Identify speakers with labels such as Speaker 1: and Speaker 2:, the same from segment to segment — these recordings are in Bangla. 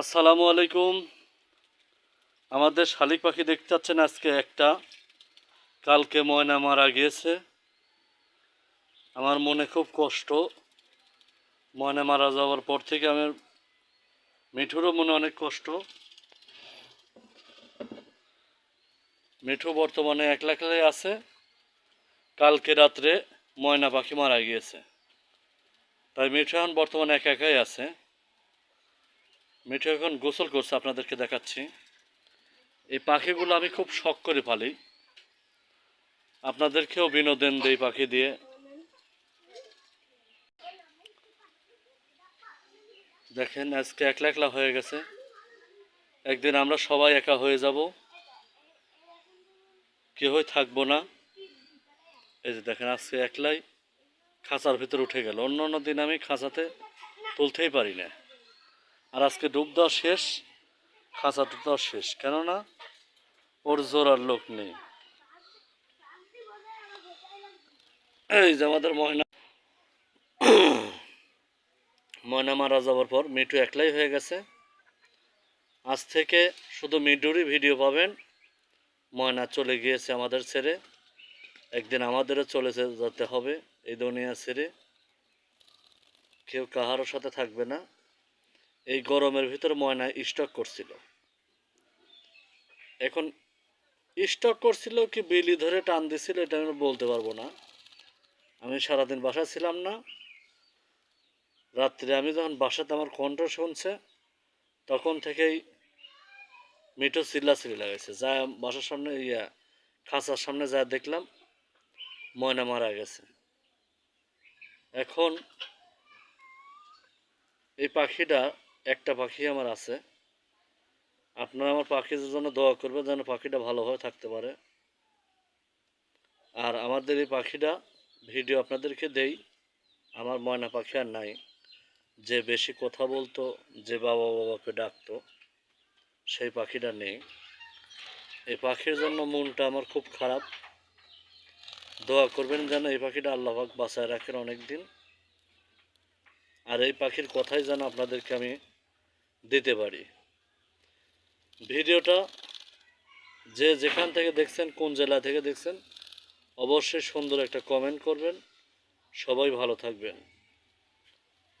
Speaker 1: আসসালামু আলাইকুম। আমাদের শালিক পাখি দেখতে পাচ্ছেন আজকে একটা। কালকে ময়না মারা গিয়েছে। আমার মনে খুব কষ্ট। ময়না মারা যাওয়ার পর থেকে আমার মিঠুরও মনে অনেক কষ্ট। মিঠু বর্তমানে একলা একলাই আছে। কালকে রাত্রে ময়না পাখি মারা গিয়েছে। তাই মিঠু এখন বর্তমানে একা একাই আছে। মিঠু এখন গোসল করছে, আপনাদেরকে দেখাচ্ছি। এই পাখিগুলো আমি খুব শখ করে পালি। আপনাদেরকেও বিনোদন দেই পাখি দিয়ে। দেখেন, আজকে একলা একলা হয়ে গেছে। একদিন আমরা সবাই একা হয়ে যাব। কেউই থাকব না। এই যে দেখেন, আজকে একলাই খাঁচার ভিতর উঠে গেল। অন্য অন্য দিন আমি খাঁচাতে তুলতেই পারি না। আর আজকে ডুব দেওয়া শেষ, খাঁচা ডুব দেওয়া শেষ। কেননা ওর জোরার লোক নেই। এই যে আমাদের ময়না। ময়না মারা যাওয়ার পর মিঠু একলাই হয়ে গেছে। আজ থেকে শুধু মিঠুরই ভিডিও পাবেন। ময়না চলে গিয়েছে আমাদের ছেড়ে। একদিন আমাদেরও চলে যেতে হবে এই দুনিয়া ছেড়ে। কেউ কাহারও সাথে থাকবে না। এই গরমের ভিতর ময়না স্টক করছিল। এখন স্টক করছিল কি বিলি ধরে টান দিছিল, এটা আমি বলতে পারব না। আমি সারাদিন বাসায় ছিলাম না। রাত্রে আমি যখন বাসাতে আমার কণ্ঠ শুনছে, তখন থেকেই মিঠু চিল্লা চিল্লি লাগাইছে। যা বাসার সামনে, ইয়া খাঁচার সামনে যা দেখলাম ময়না মারা গেছে। এখন এই পাখিটা একটা পাখি আমার আছে। আপনারা আমার পাখির জন্য দোয়া করবেন যেন পাখিটা ভালোভাবে থাকতে পারে। আর আমাদের এই পাখিটা ভিডিও আপনাদেরকে দেই। আমার ময়না পাখি আর নাই। যে বেশি কথা বলতো, যে বাবা বাবাকে ডাকতো, সেই পাখিটা নেই। এই পাখির জন্য মনটা আমার খুব খারাপ। দোয়া করবেন যেন এই পাখিটা আল্লাহাক বাঁচায় রাখেন অনেক দিন আর এই পাখির কথাই যেন আপনাদেরকে আমি দিতে পারি। ভিডিওটা যে যেখান থেকে দেখছেন, কোন জেলা থেকে দেখছেন, অবশ্যই সুন্দর একটা কমেন্ট করবেন। সবাই ভালো থাকবেন।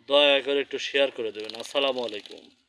Speaker 1: দয়া করে একটু শেয়ার করে দেবেন। আসসালামু আলাইকুম।